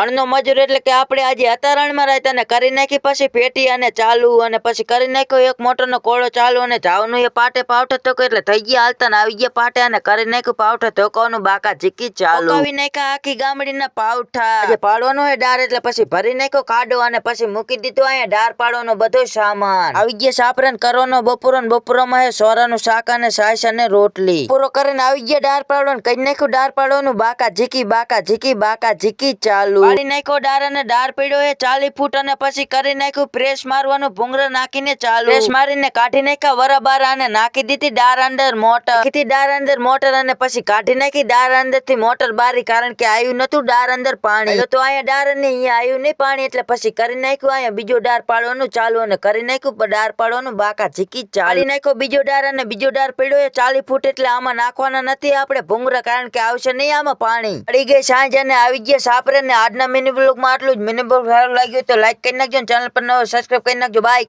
રણનો મજૂર એટલે કે આપણે આજે હતા રણમાં રહેતા ને કરી નાખી પછી પેટી અને ચાલુ અને પછી કરી નાખ્યો. એક મોટરનો કોળો ચાલુ અને જાવનું એ પાટે પાવઠે તો એટલે થઈ ગયા. હાલતા ને આવી ગયા પાટે અને કરી નાખ્યું પાવઠે ધોકાવાનું બાકા ઝીકી ચાલુ. આવી નાખ્યા આખી ગામડીના પાવઠા. આજે પાડવાનો એ ડાર એટલે પછી ભરી નાખ્યો ખાડો અને પછી મૂકી દીધો અહીંયા ડાર પાડવાનો બધો સામાન. આવી ગયા સાપરણ કરવાનો બપોરો ને બપોરોમાં એ સોરાનું શાક અને સાસ અને રોટલી. પૂરો કરીને આવી ગયા ડાર પાડવાનું કઈ નાખ્યું ડાર પાડવાનું બાકા ઝીકી બાકા ઝીકી બાકા ઝીકી ચાલુ. પાડી નાખ્યો ડાર અને ડાર પીડ્યો એ ચાલી ફૂટ અને પછી કરી નાખ્યું પ્રેસ મારવાનું ભૂંગળા નાખીને ચાલુ. પ્રેસ મારીને કાઢી નાખ્યા વરાબાર અને નાખી દીધી ડાર અંદર મોટર. ડાર અંદર મોટર અને પછી કાઢી નાખી ડાર અંદરથી મોટર બારી કારણ કે આવ્યું નતું ડાર અંદર પાણી. તો અહીંયા ડાર અને અહીંયા આવ્યું નહીં પાણી એટલે પછી કરી નાખ્યું અહીંયા બીજો ડાર પાડવાનું ચાલુ અને કરી નાખ્યું ડાર પાડવાનું બાકા ઝીકી ચાલી. નાખ્યો બીજો ડાર અને બીજો ડાર પીડ્યો એ ચાલી ફૂટ એટલે આમાં નાખવાના નથી આપણે ભૂંગર કારણ કે આવશે નહીં આમાં પાણી. પડી ગઈ સાંજ અને આવી ગયા સાપરે ને આજના મિની બ્લોગમાં આટલું જ. મિની બ્લોગ સારું લાગ્યું તો લાઈક કરી નાખજો ચેનલ પર નવો સબસ્ક્રાઈબ કરી નાખજો. બાય